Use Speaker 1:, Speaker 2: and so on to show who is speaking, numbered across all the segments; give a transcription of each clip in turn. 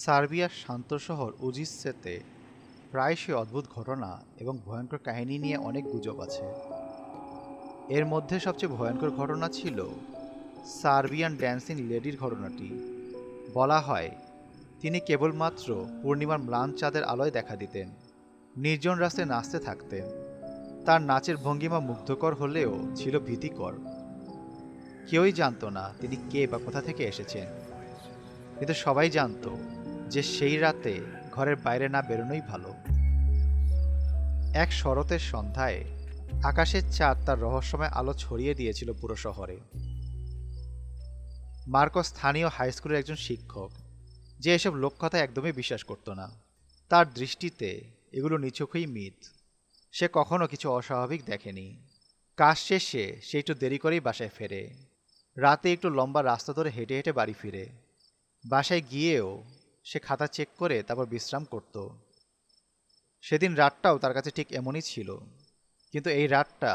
Speaker 1: সার্বিয়ার শান্ত শহর উজিসেতে প্রায়শই অদ্ভুত ঘটনা এবং ভয়ঙ্কর কাহিনী নিয়ে অনেক গুজব আছে। এর মধ্যে সবচেয়ে ভয়ঙ্কর ঘটনা ছিল সার্বিয়ান ড্যান্সিং লেডির ঘটনাটি। বলা হয়, তিনি কেবলমাত্র পূর্ণিমার ম্লান চাঁদের আলোয় দেখা দিতেন, নির্জন রাস্তায় নাচতে থাকতেন। তার নাচের ভঙ্গিমা মুগ্ধকর হলেও ছিল ভীতিকর। কেউই জানতো না তিনি কে বা কোথা থেকে এসেছেন। কিন্তু সবাই জানতো যে সেই রাতে ঘরের বাইরে না বেরোনোই ভালো। এক শরতের সন্ধ্যায় আকাশের চাঁদ তার রহস্যময় আলো ছড়িয়ে দিয়েছিল পুরো শহরে। মার্কো স্থানীয় হাই স্কুলের একজন শিক্ষক, যে এসব লোককথা একদমই বিশ্বাস করত না। তার দৃষ্টিতে এগুলো নিছকই মিথ। সে কখনো কিছু অস্বাভাবিক দেখেনি। কাজ শেষে সে একটু দেরি করেই বাসায় ফেরে। রাতে একটু লম্বা রাস্তা ধরে হেঁটে হেঁটে বাড়ি ফিরে। বাসায় গিয়েও সে খাতা চেক করে তারপর বিশ্রাম করত। সেদিন রাতটাও তার কাছে ঠিক এমনই ছিল, কিন্তু এই রাতটা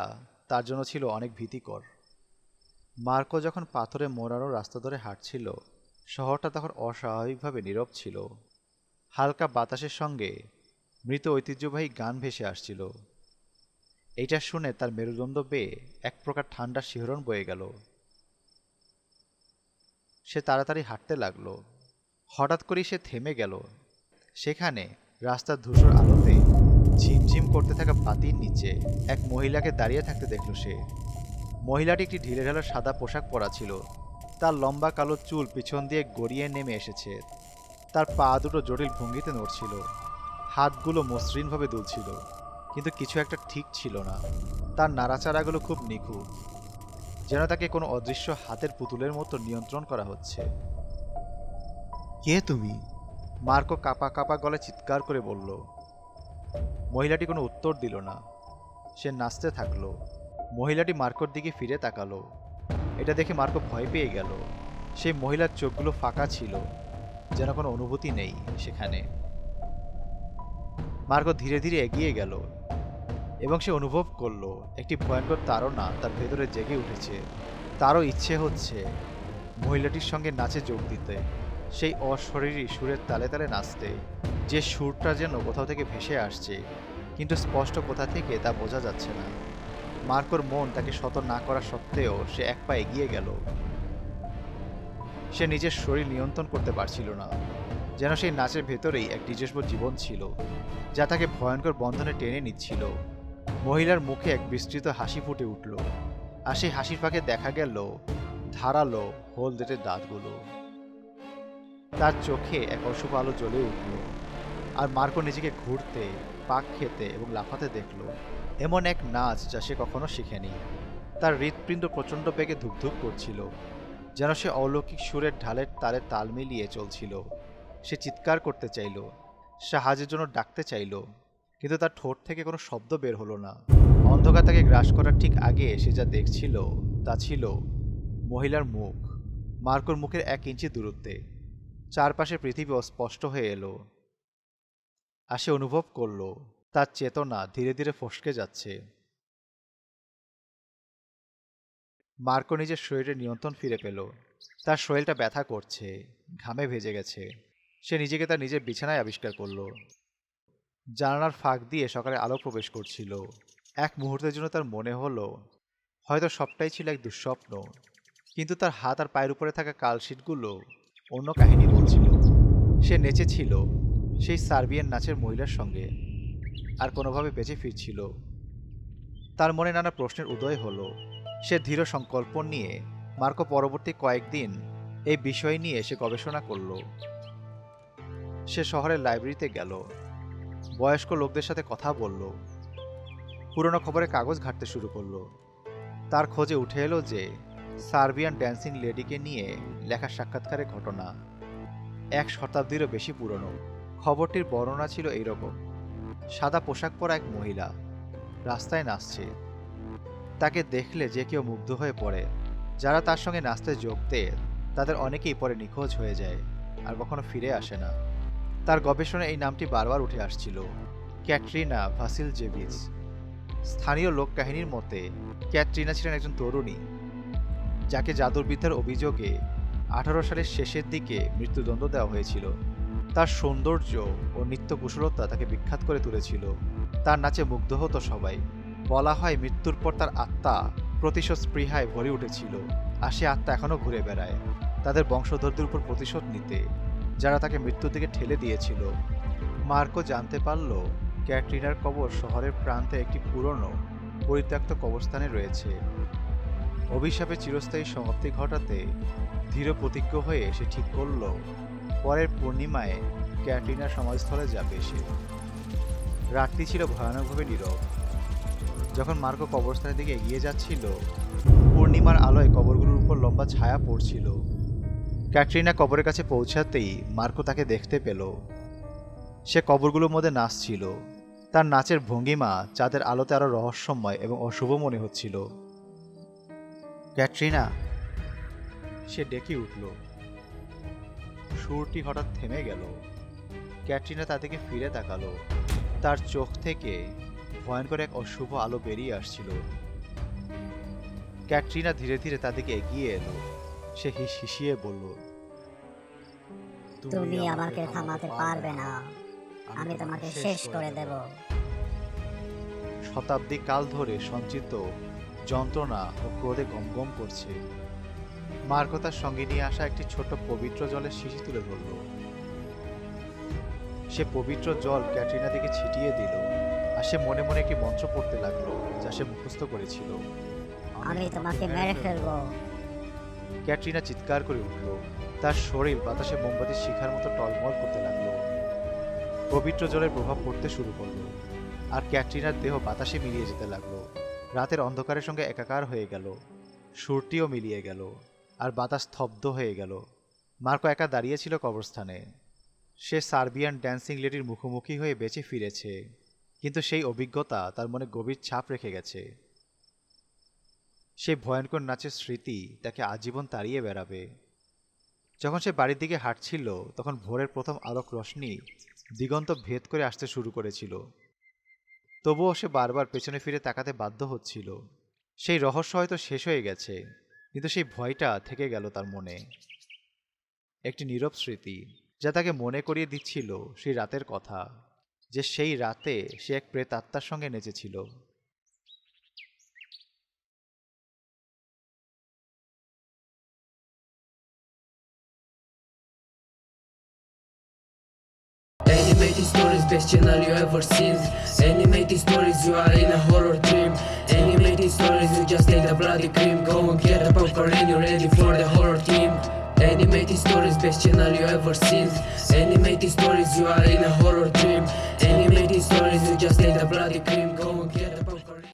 Speaker 1: তার জন্য ছিল অনেক ভীতিকর। মার্কো যখন পাথরে মোড়ানো রাস্তা ধরে হাঁটছিল, শহরটা তখন অস্বাভাবিকভাবে নীরব ছিল। হালকা বাতাসের সঙ্গে মৃত ঐতিহ্যবাহী গান ভেসে আসছিল। এইটা শুনে তার মেরুদণ্ড বেয়ে এক প্রকার ঠান্ডা শিহরণ বয়ে গেল। সে তাড়াতাড়ি হাঁটতে লাগল। হঠাৎ করেই সে থেমে গেল। সেখানে রাস্তার ধূসর আলোতে ঝিমঝিম করতে থাকা বাতির নিচে এক মহিলাকে দাঁড়িয়ে থাকতে দেখল সে। মহিলাটি একটি ঢিলে ঢালা সাদা পোশাক পরা ছিল। তার লম্বা কালো চুল পিছন দিয়ে গড়িয়ে নেমে এসেছে। তার পা দুটো জটিল ভঙ্গিতে নড়ছিল। হাতগুলো মসৃণভাবে দুলছিল। কিন্তু কিছু একটা ঠিক ছিল না। তার নাড়াচাড়াগুলো খুব নিখুঁত। যেন তাকে কোনো অদৃশ্য হাতের পুতুলের মতো নিয়ন্ত্রণ করা হচ্ছে। কে তুমি? মার্কো কাপা কাপা গলে চিৎকার করে বলল, মহিলাটি কোনো উত্তর দিল না। সে নাচতে থাকল। মহিলাটি মার্কোর দিকে ফিরে তাকালো। এটা দেখে মার্কো ভয় পেয়ে গেল। সেই মহিলার চোখগুলো ফাঁকা ছিল, যেন কোনো অনুভূতি নেই সেখানে। মার্কো ধীরে ধীরে এগিয়ে গেল এবং সে অনুভব করল, একটি ভয়ঙ্কর তাড়না তার ভেতরে জেগে উঠেছে। তারও ইচ্ছে হচ্ছে মহিলাটির সঙ্গে নাচে যোগ দিতে। সেই অশরীরী সুরের তালে তালে নাচতে। যে সুরটা যেন কোথাও থেকে ভেসে আসছে, কিন্তু স্পষ্ট কোথা থেকে তা বোঝা যাচ্ছে না। মার্কোর মন তাকে শত না করা সত্ত্বেও সে এক পা এগিয়ে গেল। সে নিজের শরীর নিয়ন্ত্রণ করতে পারছিল না, যেন সেই নাচের ভেতরেই এক নিজস্ব জীবন ছিল, যা তাকে ভয়ঙ্কর বন্ধনে টেনে নিচ্ছিল। মহিলার মুখে এক বিস্তৃত হাসি ফুটে উঠল, আর সেই হাসির ফাঁকে দেখা গেল ধারালো হলদেটে দাঁতগুলো। তার চোখে এক অশুভ আলো জ্বলে উঠল। আর মার্কো নিজেকে ঘুরতে, পাক খেতে এবং লাফাতে দেখল, এমন এক নাচ যা সে কখনো শিখেনি। তার হৃৎপিণ্ড প্রচণ্ড বেগে ধুকধুক করছিল, যেন সে অলৌকিক সুরের ঢালের তালে তাল মিলিয়ে চলছিল। সে চিৎকার করতে চাইল সাহায্যের জন্য ডাকতে চাইল, কিন্তু তার ঠোঁট থেকে কোনো শব্দ বের হলো না। অন্ধকার তাকে গ্রাস করার ঠিক আগে সে যা দেখছিল, তা ছিল মহিলার মুখ, মার্কোর মুখের এক ইঞ্চি দূরত্বে। চারপাশে পৃথিবী অস্পষ্ট হয়ে এলো। আর সে অনুভব করল, তার চেতনা ধীরে ধীরে ফসকে যাচ্ছে। মার্কো নিজের শরীরের নিয়ন্ত্রণ ফিরে পেল। তার শরীরটা ব্যথা করছে, ঘামে ভেজে গেছে। সে নিজেকে তার নিজের বিছানায় আবিষ্কার করল। জানালার ফাঁক দিয়ে সকালে আলো প্রবেশ করছিল। এক মুহূর্তের জন্য তার মনে হলো, হয়তো সবটাই ছিল এক দুঃস্বপ্ন। কিন্তু তার হাত আর পায়ের উপরে থাকা কালশিটগুলো অন্য কাহিনী বলছিল, সে নেচেছিল সেই সার্বিয়ান নাচের মহিলার সঙ্গে আর কোনোভাবে বেঁচে ফিরছিল। তার মনে নানা প্রশ্নের উদয় হলো। সে দৃঢ় সংকল্প নিয়ে মার্কো পরবর্তী কয়েকদিন এই বিষয় নিয়ে সে গবেষণা করল। সে শহরের লাইব্রেরিতে গেল। বয়স্ক লোকদের সাথে কথা বলল। পুরনো খবরের কাগজ ঘাঁটতে শুরু করল। তার খোঁজে উঠে এলো যে সার্বিয়ান ড্যান্সিং লেডিকে নিয়ে লেখা সাক্ষাৎকারের ঘটনা এক শতাব্দীরও বেশি পুরনো। খবরটির বর্ণনা ছিল এইরকম। সাদা পোশাক পরা এক মহিলা রাস্তায় নাচছে। তাকে দেখলে যে কেউ মুগ্ধ হয়ে পড়ে। যারা তার সঙ্গে নাচতে যোগ তাদের অনেকেই পরে নিখোঁজ হয়ে যায় আর কখনো ফিরে আসে না। তার গবেষণায় এই নামটি বারবার উঠে আসছিল। ক্যাটরিনা ভাসিল জেভিস স্থানীয় লোককাহিনীর মতে, ক্যাটরিনা ছিলেন একজন তরুণী। যাকে জাদুরবিদ্যার অভিযোগে আঠারো সালের শেষের দিকে মৃত্যুদণ্ড দেওয়া হয়েছিল। তার সৌন্দর্য ও নৃত্য কুশলতা তাকে বিখ্যাত করে তুলেছিল। তার নাচে মুগ্ধ হতো সবাই। বলা হয় মৃত্যুর পর তার আত্মা প্রতিশোধ স্পৃহায় ভরে উঠেছিল আর সে আত্মা এখনও ঘুরে বেড়ায়। তাদের বংশধরদের উপর প্রতিশোধ নিতে যারা তাকে মৃত্যুর দিকে ঠেলে দিয়েছিল। মার্কো জানতে পারল, ক্যাটরিনার কবর শহরের প্রান্তে একটি পুরনো, পরিত্যক্ত কবরস্থানে রয়েছে। অভিশাপে চিরস্থায়ী সমাপ্তি ঘটাতে ধীর প্রতিজ্ঞ হয়ে সে ঠিক করল, পরের পূর্ণিমায় ক্যাটরিনার সমাজস্থলে যাবে সে। রাতটি ছিল ভয়ানকভাবে নীরব। যখন মার্কো কবরস্থানের দিকে এগিয়ে যাচ্ছিল, পূর্ণিমার আলোয় কবরগুলোর উপর লম্বা ছায়া পড়ছিল। ক্যাটরিনা কবরের কাছে পৌঁছাতেই মার্কো তাকে দেখতে পেল। সে কবরগুলোর মধ্যে নাচছিল। তার নাচের ভঙ্গিমা চাঁদের আলোতে আরও রহস্যময় এবং অশুভ মনে হচ্ছিল। ক্যাটরিনা। সে ডেকে উঠল। সুরটি হঠাৎ থেমে গেল। ক্যাটরিনা তাদেরকে ফিরে তাকালো। তার চোখ থেকে ভয়ঙ্কর এক অশুভ আলো বেরিয়ে আসছিল। ক্যাটরিনা ধীরে ধীরে তাদেরকে এগিয়ে এলো। সে হিস হিসিয়ে বলল
Speaker 2: তুমি আমাকে থামাতে পারবে না। আমি তোমাকে শেষ করে দেব।
Speaker 1: শতাব্দী কাল ধরে সঞ্চিত যন্ত্রণা ও ক্রোধে গমগম করছে। মার্কো তার সঙ্গে নিয়ে আসা একটি ছোট পবিত্র জলের শিশি তুলে ধরল। সে পবিত্র জল ক্যাটরিনা দিকে ছিটিয়ে দিল আর সে মনে মনে একটি মন্ত্র পড়তে লাগল যা সে মুখস্থ করেছিল।
Speaker 2: আমি তোমাকে মেরে ফেলব।
Speaker 1: ক্যাটরিনা চিৎকার করে উঠল। তার শরীর বাতাসে মোমবাতির শিখার মতো টলমল করতে লাগল। পবিত্র জলের প্রভাব পড়তে শুরু করল আর ক্যাটরিনার দেহ বাতাসে মিলিয়ে যেতে লাগল। রাতের অন্ধকারের সঙ্গে একাকার হয়ে গেল। সুরটিও মিলিয়ে গেল আর বাতাস স্তব্ধ হয়ে গেল। মার্কো একা দাঁড়িয়েছিল কবরস্থানে। সে সার্বিয়ান ড্যান্সিং লেডির মুখোমুখি হয়ে বেঁচে ফিরেছে, কিন্তু সেই অভিজ্ঞতা তার মনে গভীর ছাপ রেখে গেছে। সেই ভয়ঙ্কর নাচের স্মৃতি তাকে আজীবন তাড়িয়ে বেড়াবে। যখন সে বাড়ির দিকে হাঁটছিল, তখন ভোরের প্রথম আলোক রশ্মি দিগন্ত ভেদ করে আসতে শুরু করেছিল। তবুও সে বারবার পেছনে ফিরে তাকাতে বাধ্য হচ্ছিল। সেই রহস্য হয়তো শেষ হয়ে গেছে, কিন্তু সেই ভয়টা থেকে গেল তার মনে। একটি নীরব স্মৃতি, যা তাকে মনে করিয়ে দিচ্ছিল সেই রাতের কথা, যে সেই রাতে সে এক প্রেতাত্মার সঙ্গে নেচেছিল।
Speaker 3: Animated stories, best channel you ever seen. Animated stories, you are in a horror dream. Animated stories, you just take the bloody cream. Go and get the popcorn and you're ready for the horror team. Animated stories, best channel you ever seen. Animated stories, you are in a horror dream. Animated stories, you just take the bloody cream.